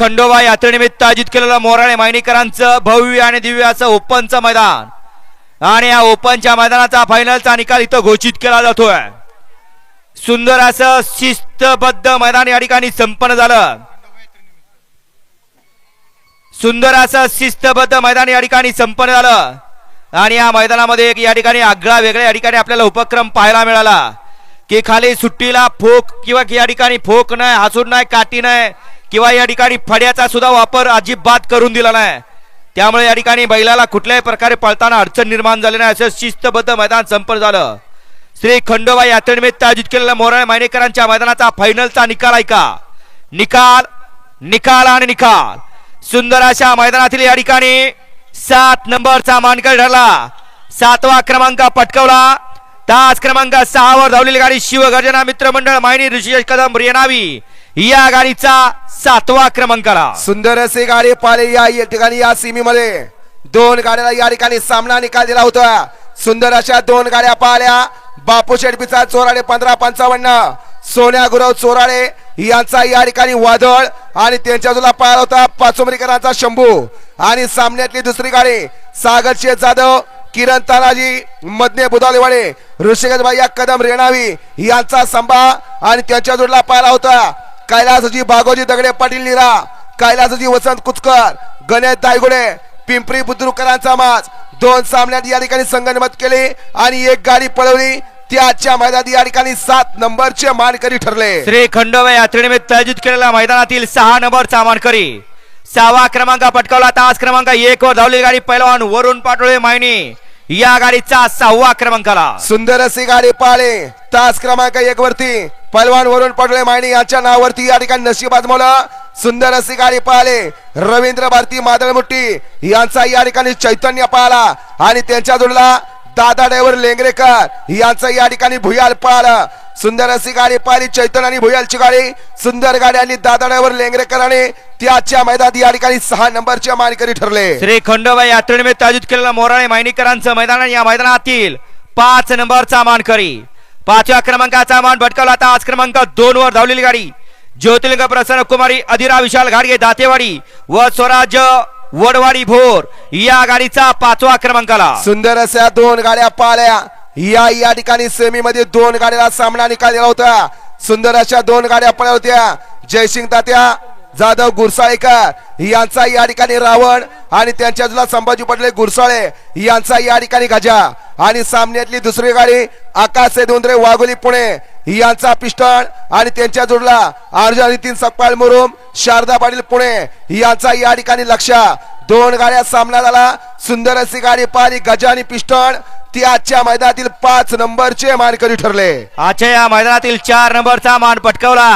खंडोबा यात्रेनिमित्त आयोजित केलेलं मोराळे मायनीकरांचं भव्य आणि दिव्य असं ओपनचं मैदान. आणि या ओपनच्या मैदानाचा फायनलचा निकाल इथं घोषित केला जातोय. सुंदर असं शिस्तबद्ध मैदान या ठिकाणी संपन्न झालं. सुंदर असं शिस्तबद्ध मैदान या ठिकाणी संपन्न झालं. आणि या मैदानामध्ये एक या ठिकाणी आगळा वेगळ्या या ठिकाणी आपल्याला उपक्रम पाहायला मिळाला. की खाली सुट्टीला फोक किंवा या ठिकाणी फोक नाही हसून नाही काठी नाही किंवा या ठिकाणी फड्याचा सुद्धा वापर अजिबात करून दिला नाही. त्यामुळे या ठिकाणी बैलाला कुठल्याही प्रकारे पळताना अडचण निर्माण झाली नाही असं शिस्तबद्ध मैदान संपन्न झालं. श्री खंडोबा यात्रेनिमित्त आयोजित केलेल्या मोराळे मायनेकरांच्या मैदानाचा फायनलचा निकाल ऐका. निकाल निकाल आणि निकाल. सुंदर अशा मैदानातील या ठिकाणी सात नंबरचा मानकर ठरला. सातवा क्रमांक पटकवला. तास क्रमांक सहावर धावलेली गाडी शिवगर्जना मित्रमंडळ मायनी ऋषिकेश कदम रेनावी या गाडीचा सातवा क्रमांकाला सुंदर असे गाडी पाले या या ठिकाणी या सीमेमध्ये. दोन गाड्याला या ठिकाणी सामना निकाल दिला होता. सुंदर अशा दोन गाड्या पाहिल्या. बापू शेडपीचा चोराडे पंधरा पंचावन्न. सोन्या गुरव चोराडे यांचा या ठिकाणी वादळ आणि त्यांच्या बाजूला पाहिला होता पाचोमरीकरांचा शंभू. आणि सामन्यातली दुसरी गाडी सागर शेठ जाधव किरण तानाजी मदने बुधालेवाडे ऋषिकेश भाई या कदम रेणावी यांचा संभा आणि त्यांच्या जोडला पाहिला होता. कैलासजी बागोजी दगडे पाटील निरा कैलासजी वसंत कुचकर गणेश दायगुडे पिंपरी बुद्रुकरांचा माज. दोन सामन्यात या ठिकाणी संगनमत केले आणि एक गाडी पळवली. त्याच्या मैदानात या ठिकाणी सात नंबरचे मानकरी ठरले. श्री खंडोबा यात्रेनिमित्त आयोजित केलेल्या मैदानातील सहा नंबरचा मानकरी. सहावा क्रमांक पटकावला. तास क्रमांक एक वर धावली गाडी पैलवान वरुण पाटोळे मायनी. या गाडीचा सहावा क्रमांकाला. सुंदर अशी गाडी पाळे तास क्रमांक एक वरती पलवान वरून पडले मायनी यांच्या नावावरती या ठिकाणी नशीब आजमवलं. सुंदर अशी गाडी पाहिले रवींद्र भारती मादळमुट्टी यांचा या ठिकाणी चैतन्य पाहला आणि त्यांच्या जोडला दादा ड्रायव्हर लेंगरेकर यांचा या ठिकाणी भुयाल पाहिलं. सुंदर अशी गाडी पाहिली चैतन्य आणि भुयालची गाडी. सुंदर गाडी आणि दादा ड्रायव्हर लेंगरेकर आणि त्याच्या मैदानात या ठिकाणी सहा नंबरच्या मानकरी ठरले. श्री खंडोबा यात्रेनिमित्त आयोजित केलेलं मोराळे मायनीकरांचं मैदान या मैदानातील पाच नंबरचा मानकरी. पाचव्या क्रमांकाचा मान भटकावला तास क्रमांक दोन वर धावलेली गाडी. ज्योतिर्लिंग प्रसन्न कुमारी अधिरा विशाल घाडगे दातेवाडी व स्वराज्य वडवाडी भोर या गाडीचा पाचवा क्रमांकाला. सुंदर अशा दोन गाड्या पाळल्या या या ठिकाणी सेमी मध्ये दोन गाड्याला सामना निकाल दिला होता. सुंदर अशा दोन गाड्या पळल्या होत्या. जयसिंग तात्या जाधव गुरसाळेकर यांचा या ठिकाणी रावण आणि त्यांच्या जुला संभाजी पटले गुरसाळे यांचा या ठिकाणी गजा. आणि सामन्यातली दुसरी गाडी आकाश दोंदरे वाघोली पुणे यांचा पिस्टन आणि त्यांच्या जोडला अर्जुन नितीन सकपाळ मुरुम शारदा पाटील पुणे यांचा या ठिकाणी लक्ष. दोन गाड्या सामना झाला सुंदर अशी गाडी पाहिली. गजा आणि पिस्टन. ती आजच्या मैदानातील पाच नंबरचे मानकरी ठरले. आजच्या या मैदानातील चार नंबरचा मान पटकावला.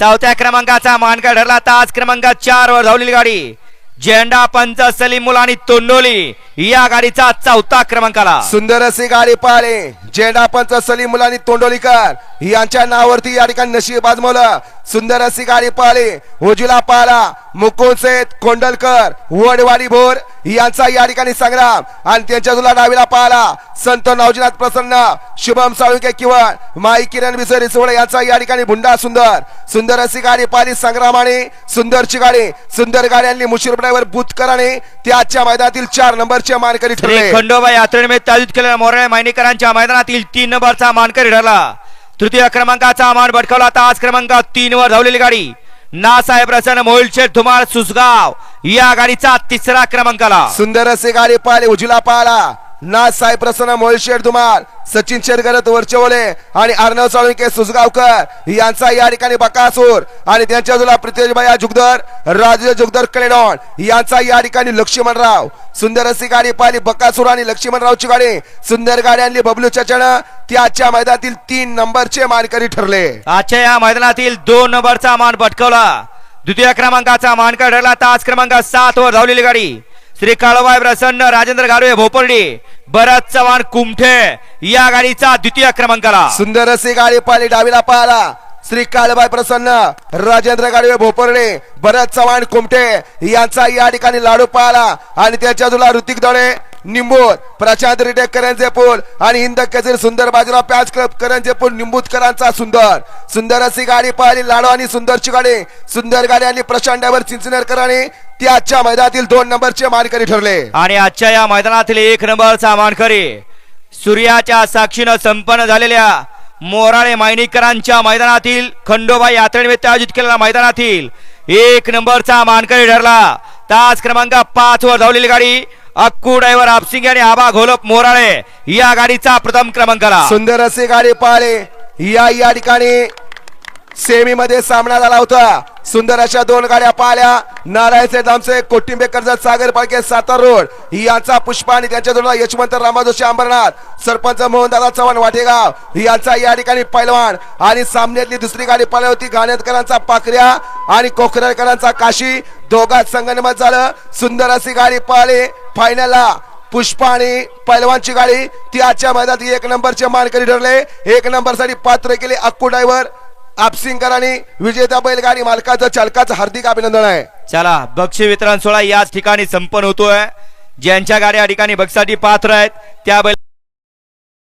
चौथ्या क्रमांकाचा मानकर ठरला. तास क्रमांक चार वर धावलेली गाडी. झेंडा पंच सलीम मुलानी तोंडोली या गाडीचा चौथा क्रमांकाला सुंदर अशी गाडी पाहिले. झेंडा पंच सलीम मुलानी तोंडोलीकर यांच्या नावावरती या ठिकाणी नशीब आजमवलं. सुंदर अशी गाडी पाहिली. उजवीला पाहला. मुकुंद कोंडलकर वडवाडी भोर यांचा या ठिकाणी संग्राम. आणि त्यांच्या तुला डावीला पाहला. संत नवजीनाथ प्रसन्न शुभम साळुके किंवा माई किरण विसरी सोळे यांचा या ठिकाणी भुंडा सुंदर. सुंदर अशी गाडी पाहिली संग्रामाने. सुंदरची गाडी. सुंदर गाड्यांनी मुशीर ड्रायव्हर बुतकराने. त्याच्या मैदानातील चार नंबरचे मानकरी ठरले. खंडोबा यात्रेनिमित्त आयोजित केलेल्या मोराळे मायनेकरांच्या मैदानातील तीन नंबरचा मानकरी ठरला. तृतीय क्रमांकाचा मान आता तास क्रमांक तीन वर धावलेली गाडी. नासाहेब रसन मोहिलशेठ धुमाळ सुसगाव या गाडीचा तिसरा क्रमांकाला. सुंदर असे गाडी पाहिले उजला पाहिला. ना साई प्रसन्न मोहिशेठ धुमाल सचिन शेरगरत वरचवले आणि अर्णव साळुंके सुजगावकर यांचा या ठिकाणी बकासूर आणि त्यांच्या बाजूला प्रितेशबाया जुगदर राजू जुगदर कलेडॉन यांचा या ठिकाणी लक्ष्मणराव. सुंदर अशी गाडी पाहिली बकासूर आणि लक्ष्मणरावची गाडी. सुंदर गाडी आणली बबलू चचण. त्याच्या मैदानातील तीन नंबरचे मानकरी ठरले. आजच्या या मैदानातील दोन नंबरचा मान पटकवला. द्वितीय क्रमांकाचा मानकर ठरला. तास क्रमांक सात वर धावलेली गाडी. श्री काळोबाई प्रसन्न राजेंद्र गाडवे भोपर्डी भरत चव्हाण कुमठे या गाडीचा द्वितीय क्रमांकाला सुंदर अशी गाडी पाहिली डावीला पाहिला श्री काळबाई प्रसन्न राजेंद्र गाडवे भोपर्डे भरत चव्हाण कुमटे यांचा या ठिकाणी लाडू पाहिला आणि त्याच्या तुला ऋतिक दळे निंबोर प्रशांत रिटेक करंजे पूल आणि हिंद केसरी सुंदर बाजूला पॅच क्लब करंजे पूल निंबूतकरांचा सुंदर. सुंदर अशी गाडी पाहिली लाडो आणि सुंदरची गाडी. सुंदर गाडी आणि प्रशांत डायव्हर चिंचनेरकरांनी ती आजच्या मैदानातील दोन नंबरचे मानकरी ठरले. आणि आजच्या या मैदानातील एक नंबरचा मानकरी सूर्याच्या साक्षीनं संपन्न झालेल्या मोराळे मायनीकरांच्या मैदानातील खंडोबा यात्रेनिमित्त आयोजित केलेल्या मैदानातील एक नंबरचा मानकरी ठरला. तास क्रमांक पाच वर धावलेली गाडी अक्कू ड्रायव्हर आपसिंग आणि आबा घोलप मोराळे. या गाडीचा प्रथम क्रमांक सुंदर असे गाडी पाहिले. या या ठिकाणी. सेमीमध्ये सामना झाला होता. सुंदर अशा दोन गाड्या पाहिल्या. नारायण दामसे कोटिंबे कर्जत सागर पालखे सातार रोड. यांचा पुष्पा आणि त्यांच्या जोडला यशवंत रामा जोशी अंबरनाथ. सरपंच मोहनदादा चव्हाण वाटेगाव. यांचा या ठिकाणी पैलवान. आणि सामन्यातली दुसरी गाडी पाहिली होती गाणेतकरांचा पाकऱ्या आणि कोकरेकरांचा काशी. दोघात संगनमत झालं. सुंदर अशी गाडी पाहिली. फायनलला पुष्पा आणि पैलवानची गाडी. ती आजच्या मैदानात एक नंबरचे मानकरी ठरले. एक नंबरसाठी पात्र केले अक्कू ड्रायव्हर आपसिंगकर आणि विजेता बैलगाडी मालकाचं चालकाचं हार्दिक अभिनंदन आहे. चला बक्षी वितरण सोहळा याच ठिकाणी संपन्न होतोय. ज्यांच्या गाड्या या ठिकाणी बक्षासाठी पात्र आहेत त्या बैल